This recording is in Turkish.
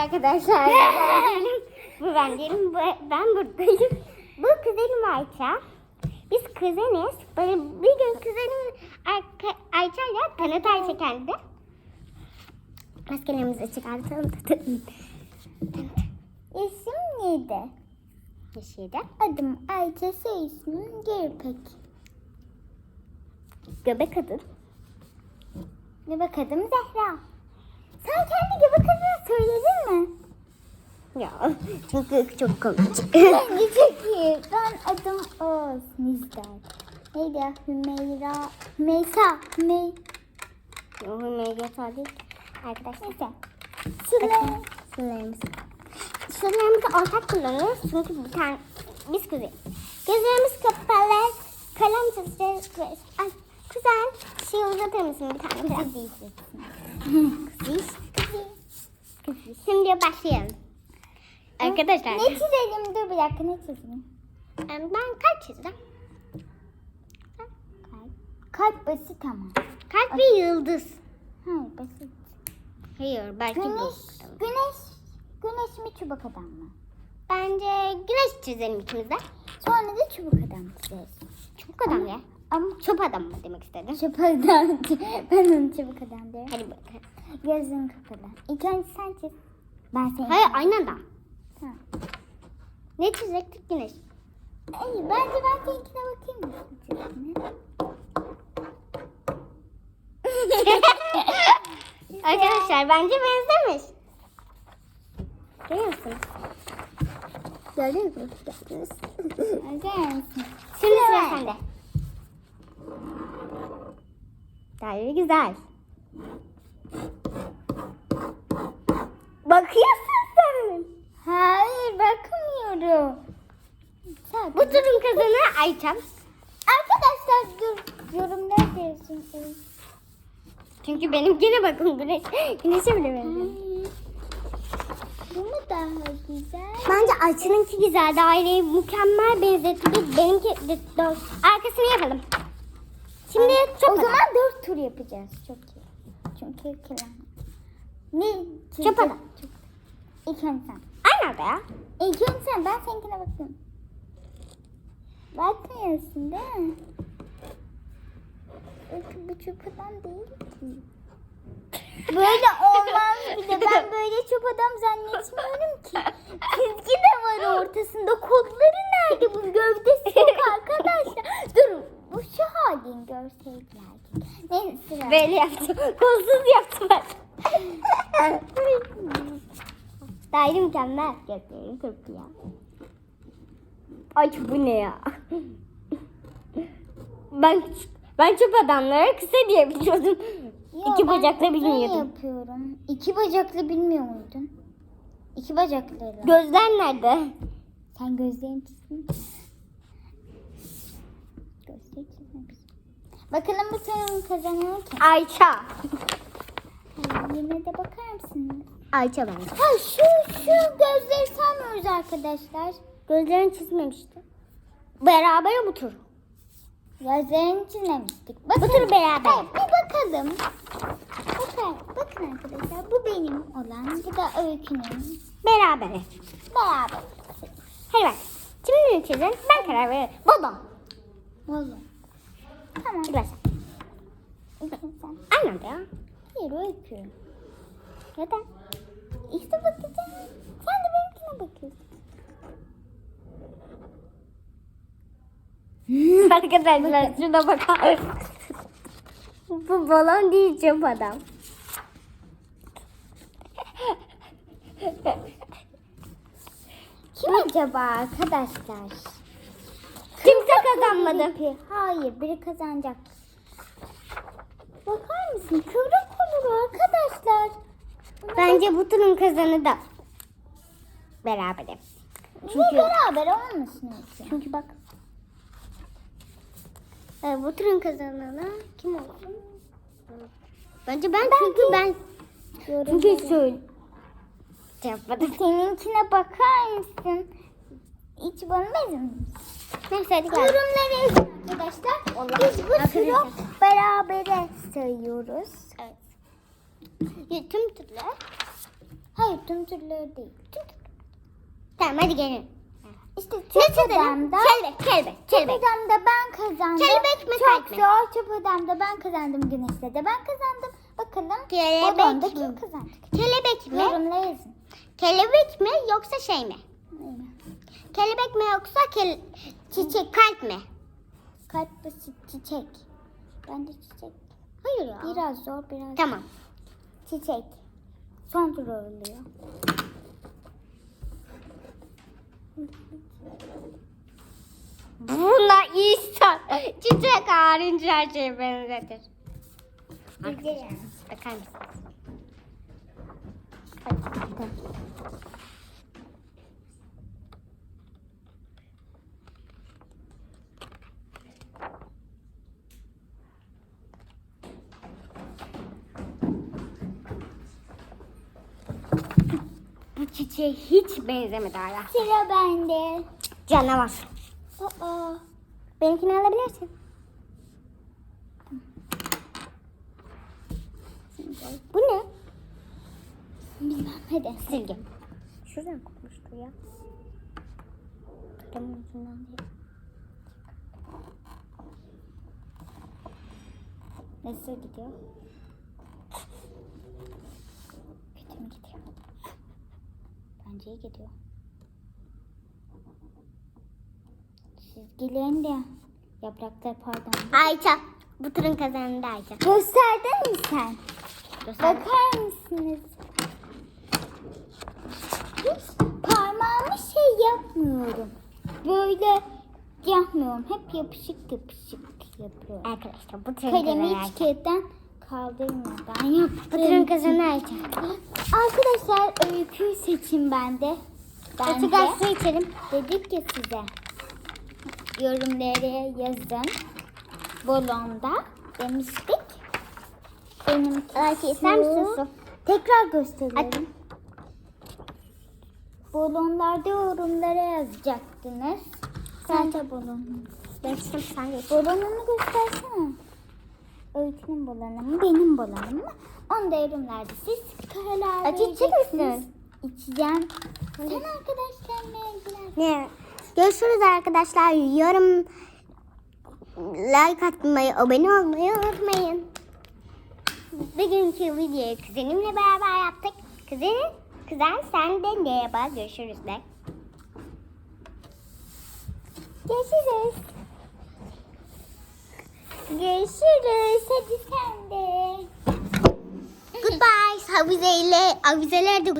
Arkadaşlar bu ben değilim. bu- Ben buradayım. Bu kuzenim Ayça. Biz kuzeniz. Böyle bir gün kuzenim Ayça, Ayça'yla tanıtay çekerdi. Maskelerimizi çıkartalım. İsim neydi? Yeşilde. Adım Ayça, soy ismim Geripek. Göbek kadın. Göbek adım Zehra. Sen kendi göbek adını söyledin mi? Ya çünkü çok komik. Çok iyi. Ben adım Oğuz Nizdar. Neydi? Hümeyra. Hümeysa. Hümey. Yok MGT değil. Arkadaşlar. Neyse. Sıla. Sularımız. Sularımızı ortak kullanıyoruz çünkü bir tane biz kuzeyiz. Gözlerimiz kapalı. Kalem ve- Ay kuzen şey uzatır mısın bir tane? Kızı diyeceksin. Kuziş. Şimdi başlayalım. Arkadaşlar Ne çizelim? Dur bir dakika ne çizelim? ben kalp çizdim. Kalp. Kalp basit ama. Kalp ve yıldız. Hayır basit. Hayır belki bu. Güneş. Güneş. Güneş mi çubuk adam mı? Bence güneş çizelim ikimiz de. Sonra da çubuk adam çizeriz. Çubuk adam ya. Ama Çöp adam mı demek istedim. çubuk adam. ben onu çubuk adam diyorum. Hadi bakalım. Gözün kapalı. İlk önce sen çiz. Ben seni. Hayır aynı anda. Ne çizecektik güneş? İyi, bence ben seninkine bakayım mı? Arkadaşlar bence benzemiş. Görüyor musunuz? Gördünüz mü? Gördünüz. Şimdi sıra sende. Gayet güzel. Bakıyorsun. Hayır bakmıyorum. Sen- Bu turun kazanı Ayçam. Arkadaşlar dur. Yorumlar yazın. Çünkü benimkine bakın güneş. Güneşe bile benziyor. Bu mu daha güzel? Bence Ayça'nınki güzel. Daireyi mükemmel benzetti. Benimki de, de- arkasını yapalım. Şimdi çok o zaman dört tur yapacağız. Çok iyi. Çünkü kiram. Ne? Çöp adam. İlk önce sen. Anda ya. İlk önce sen. Ben seninkine bakıyorum. Bakmıyorsun değil mi? Çünkü bu çöp adam değil ki. Böyle olmaz bir de ben böyle çöp adam zannetmiyorum ki. Çizgi de var ortasında. Kodları nerede bu? Gövdesi yok arkadaşlar. Dur bu şu halin görseydiler. Neyse sıra. Böyle yaptım. Kolsuz yaptım ben. Daire mükemmel. Gözlerim kırptı ya. Ay bu ne ya? Ben ben çöp adamlara kısa diye biliyordum. Yo, İki uzun bilmiyordum. yapıyorum. İki bacaklı bilmiyor muydun? İki bacaklıyla. Gözler nerede? Sen gözlerini çizdin. Gözleri çizmemişsin. Bakalım bu senin kazanıyor ki. Ayça. Yine de bakar mısınız? Ayça bence. Ha şu şu gözleri sanmıyoruz arkadaşlar. Gözlerini çizmemişti. Beraber bu tur. Gözlerini çizmemiştik. Bu Bakın. tur beraber. Hayır, bir bakalım. Bakın, bakın arkadaşlar bu benim olan, bu da öykünün. Beraber. Beraber. Hadi bak. Şimdi ne çizelim? Ben karar veririm. Buldum. Olur. Tamam. Hadi başla. Aynı anda ya. Hayır öykü. Neden? İşte bakacağım. Sen de benimkine bakıyorsun. Arkadaşlar şuna bakar. Bu balon değil çöp adam. Kim acaba arkadaşlar? Kimse kazanmadı. Hayır biri kazanacak. Bakar mısın? Kıvrık kollu arkadaşlar. Buna Bence bu turun kazanı da beraber. bak- çünkü- Niye beraber olmasın? Çünkü bak. Ee, bu turun kazananı kim olsun? Bence ben, çünkü ben çünkü söyle. Yapmadım. Seninkine bakar mısın? Hiç bana benziyor. Neyse hadi gel. Yorumları arkadaşlar. Biz bu turu berabere sayıyoruz. Evet. Ya, Tüm türler Hayır tüm türleri değil. Tamam hadi gelin. İşte Ne çöp çizelim? adamda. Kelebek, kelebek, kelebek. adamda ben kazandım. Kelebek mi, Çok mi? zor çöp adamda ben kazandım. Güneşte de ben kazandım. Bakalım Kelebek odanda mi? kim kazandı? Kelebek mi? Yorumla yazın. Kelebek mi yoksa şey mi? Aynen. Kelebek mi yoksa kel çiçek kalp mi? Kalp basit çiçek. Ben de çiçek. Hayır ya. Biraz zor biraz. Tamam. Çiçek. Son tur oluyor. Buna insan çiçek hariç her şeye benzetir. Güzel. Bakar mısınız? Bu çiçeğe hiç benzemedi hala. Sıra bende. Canavar. Aa. Benimkini alabilirsin. Bu ne? Bilmem hadi. Silgi. Şuradan kopmuştu ya. Kalemin ucundan değil. Nasıl gidiyor? Kötü mü gidiyor? İyi gidiyor. Çizgilerin de yapraklar pardon. Ayça. Bu turun kazananı da Ayça. Gösterdin mi sen? Göster. Bakar mısınız? Hiç parmağımı şey yapmıyorum. Böyle yapmıyorum. Hep yapışık yapışık yapıyorum. Arkadaşlar bu turun Kalemi hiç kağıttan kaldırmadan yaptım. kazananı Ayça. Arkadaşlar öyküyü seçin bende. Açık su içelim. dedik ya size. Yorumlara yazın. Balonda demiştik. Benim Ayça ister misin su? Tekrar gösterelim. Balonlarda yorumlara yazacaktınız. Sadece geç. Balonunu göstersene. Öykünün balonu mu, benim balonum mu? Onu da yorumlarda siz karar Acı içecek vereceksiniz. misin? İçeceğim. Sen arkadaşlarla ilgilen. Ne? Görüşürüz arkadaşlar. Yorum like atmayı, abone olmayı unutmayın. Bugünkü videoyu kuzenimle beraber yaptık. Kuzenim, kuzen sen de ne yapar? Görüşürüz de. Görüşürüz. Görüşürüz. Hadi sen de. Goodbye. Havizeyle, avizeler de